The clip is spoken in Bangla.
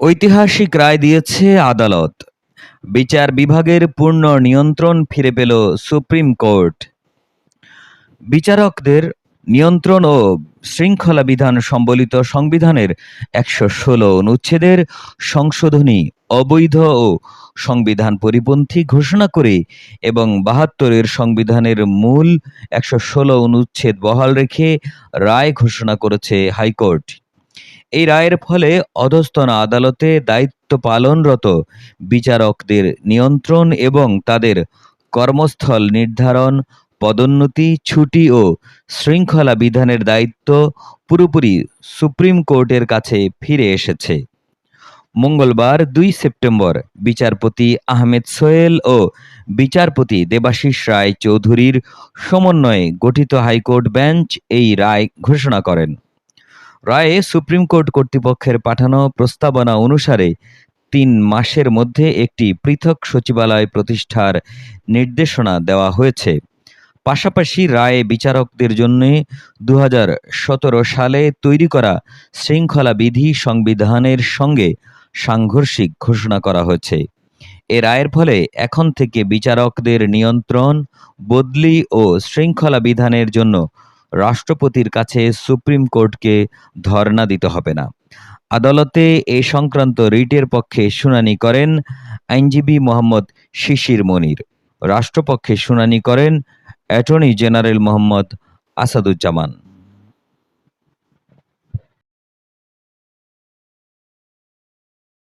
ঐতিহাসিক রায় দিয়েছে আদালত। বিচার বিভাগের পূর্ণ নিয়ন্ত্রণ ফিরে পেল সুপ্রিম কোর্ট। বিচারকদের নিয়ন্ত্রণ ও শৃঙ্খলা বিধান সম্বলিত সংবিধানের একশো ষোলো অনুচ্ছেদের সংশোধনী, অবৈধ ও সংবিধান পরিপন্থী ঘোষণা করে এবং বাহাত্তরের সংবিধানের মূল একশো ষোলো অনুচ্ছেদ বহাল রেখে রায় ঘোষণা করেছে হাইকোর্ট। এই রায়ের ফলে অধস্তন আদালতে দায়িত্ব পালনরত বিচারকদের নিয়ন্ত্রণ এবং তাদের কর্মস্থল নির্ধারণ, পদোন্নতি, ছুটি ও শৃঙ্খলা বিধানের দায়িত্ব পুরোপুরি সুপ্রিম কোর্টের কাছে ফিরে এসেছে। মঙ্গলবার দুই সেপ্টেম্বর বিচারপতি আহমেদ সোহেল ও বিচারপতি দেবাশিস রায় চৌধুরীর সমন্বয়ে গঠিত হাইকোর্ট বেঞ্চ এই রায় ঘোষণা করেন। রায়ে সুপ্রিম কোর্ট কর্তৃপক্ষের পাঠানো প্রস্তাবনা অনুসারে তিন মাসের মধ্যে একটি পৃথক সচিবালয় প্রতিষ্ঠার নির্দেশনা দেওয়া হয়েছে। পাশাপাশি রায়ে বিচারকদের জন্য দু হাজার সতেরো সালে তৈরি করা শৃঙ্খলা বিধি সংবিধানের সঙ্গে সাংঘর্ষিক ঘোষণা করা হয়েছে। এ রায়ের ফলে এখন থেকে বিচারকদের নিয়ন্ত্রণ, বদলি ও শৃঙ্খলা বিধানের জন্য রাষ্ট্রপতির কাছে সুপ্রিম কোর্টকে ধর্ণা দিতে হবে না। আদালতে এ সংক্রান্ত রিটের পক্ষে শুনানি করেন আইনজীবী মোহাম্মদ শিশির মনির। রাষ্ট্রপক্ষে শুনানি করেন অ্যাটর্নি জেনারেল মোহাম্মদ আসাদুজ্জামান।